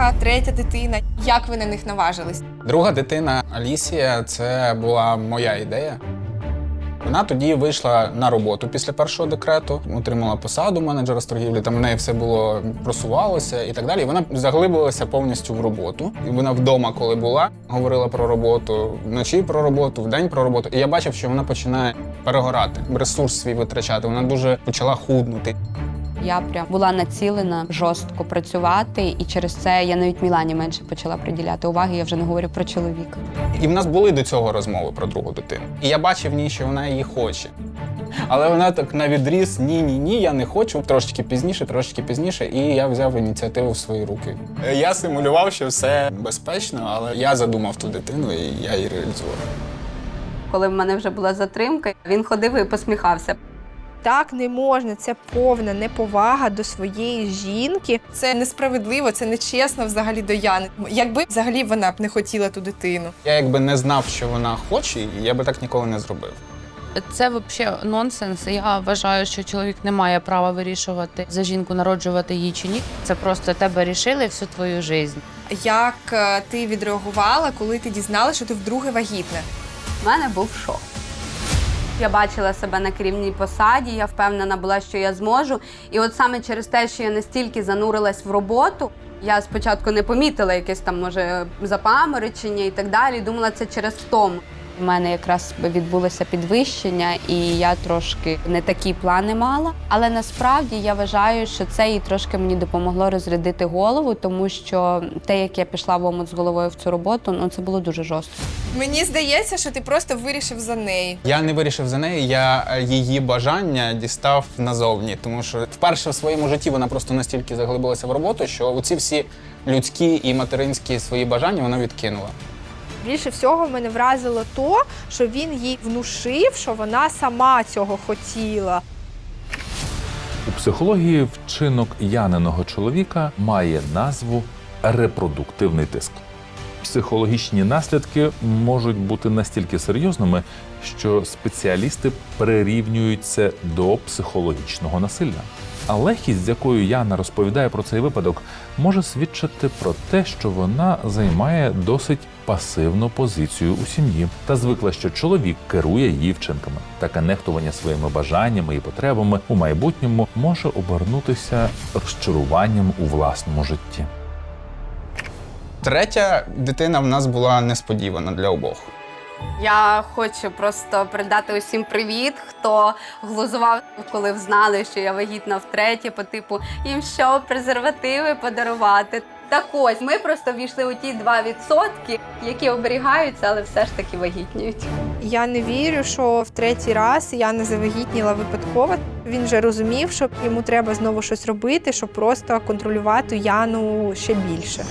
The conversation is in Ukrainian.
друга, третя дитина. Як ви на них наважились? Друга дитина Алісія це була моя ідея. Вона тоді вийшла на роботу після першого декрету, отримала посаду менеджера з торгівлі. Там в неї все було просувалося і так далі. Вона заглибилася повністю в роботу. І вона вдома, коли була, говорила про роботу вночі про роботу, вдень про роботу. І я бачив, що вона починає перегорати, ресурс свій витрачати. Вона дуже почала худнути. Я прям була націлена жорстко працювати, і через це я навіть Мілані менше почала приділяти уваги. Я вже не говорю про чоловіка. І в нас були до цього розмови про другу дитину. І я бачив в ній, що вона її хоче. Але вона так на відріз ні, ні, ні, я не хочу. Трошечки пізніше, трошечки пізніше, і я взяв ініціативу в свої руки. Я симулював, що все безпечно, але я задумав ту дитину і я її реалізував. Коли в мене вже була затримка, він ходив і посміхався. Так не можна. Це повна неповага до своєї жінки. Це несправедливо, це нечесно взагалі до Яни. Якби взагалі вона б не хотіла ту дитину. Я якби не знав, що вона хоче, я би так ніколи не зробив. Це взагалі нонсенс. Я вважаю, що чоловік не має права вирішувати за жінку, народжувати її чи ні. Це просто тебе рішили всю твою життя. Як е, ти відреагувала, коли ти дізналася, що ти вдруге вагітна? У мене був шок. Я бачила себе на керівній посаді, я впевнена була, що я зможу. І от саме через те, що я настільки занурилась в роботу, я спочатку не помітила якесь там, може, запаморочення і так далі. Думала, це через втому. У мене якраз відбулося підвищення, і я трошки не такі плани мала. Але насправді я вважаю, що це і трошки мені допомогло розрядити голову, тому що те, як я пішла в омут з головою в цю роботу, ну це було дуже жорстко. Мені здається, що ти просто вирішив за неї. Я не вирішив за неї, я її бажання дістав назовні, тому що вперше в своєму житті вона просто настільки заглибилася в роботу, що оці всі людські і материнські свої бажання вона відкинула. Більше всього мене вразило то, що він їй внушив, що вона сама цього хотіла. У психології вчинок яниного чоловіка має назву репродуктивний тиск. Психологічні наслідки можуть бути настільки серйозними, що спеціалісти прирівнюють це до психологічного насилля. А легкість, з якою Яна розповідає про цей випадок, може свідчити про те, що вона займає досить пасивну позицію у сім'ї та звикла, що чоловік керує її вчинками. Таке нехтування своїми бажаннями і потребами у майбутньому може обернутися розчаруванням у власному житті. Третя дитина в нас була несподівана для обох. Я хочу просто передати усім привіт, хто глузував, коли знали, що я вагітна втретє, по типу їм що презервативи подарувати. Так ось ми просто війшли у ті 2%, які оберігаються, але все ж таки вагітніють. Я не вірю, що в третій раз я не завагітніла випадково. Він вже розумів, що йому треба знову щось робити, щоб просто контролювати Яну ще більше.